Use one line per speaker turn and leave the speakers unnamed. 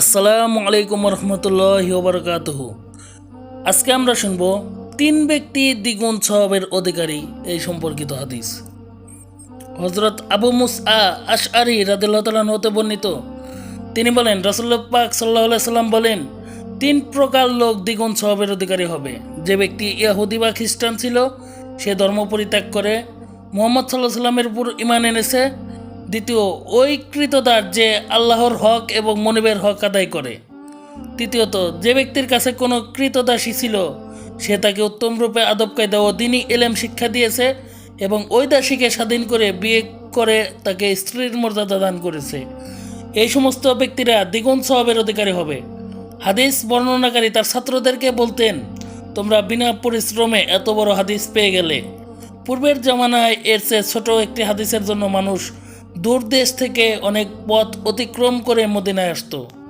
আসসালামু আলাইকুম রহমতুল্লাহ বারকাতহ আজকে আমরা শুনব তিন ব্যক্তি দ্বিগুণ সবের অধিকারী এই সম্পর্কিত হাদিস। হজরত আবু মুসআ আশআরি রাদিল্লাহ হতে বর্ণিত। তিনি বলেন রসল্লা পাক সাল্লাহ সাল্লাম বলেন, তিন প্রকার লোক দ্বিগুণ সবের অধিকারী হবে। যে ব্যক্তি ইয়াহুদি বা খ্রিস্টান ছিল, সে ধর্ম পরিত্যাগ করে, মোহাম্মদ সাল্লাহ সাল্লামের উপর ইমান এনেছে দ্বিতীয় ওই কৃতদার যে আল্লাহর হক এবং মনিবের হক আদায় করে। তৃতীয়ত, যে ব্যক্তির কাছে কোনো কৃতদাসী ছিল, সে তাকে উত্তম রূপে আদব ও দিনই এলেম শিক্ষা দিয়েছে এবং ওই দাসীকে স্বাধীন করে বিয়ে করে তাকে স্ত্রীর মর্যাদা দান করেছে। এই সমস্ত ব্যক্তিরা দ্বিগুণ স্বভাবের অধিকারী হবে। হাদিস বর্ণনাকারী তার ছাত্রদেরকে বলতেন, তোমরা বিনা পরিশ্রমে এত বড় হাদিস পেয়ে গেলে। পূর্বের জামানায় এর চেয়ে ছোট একটি হাদিসের জন্য মানুষ দূর দেশ থেকে অনেক পথ অতিক্রম করে মদিনায় আসতো।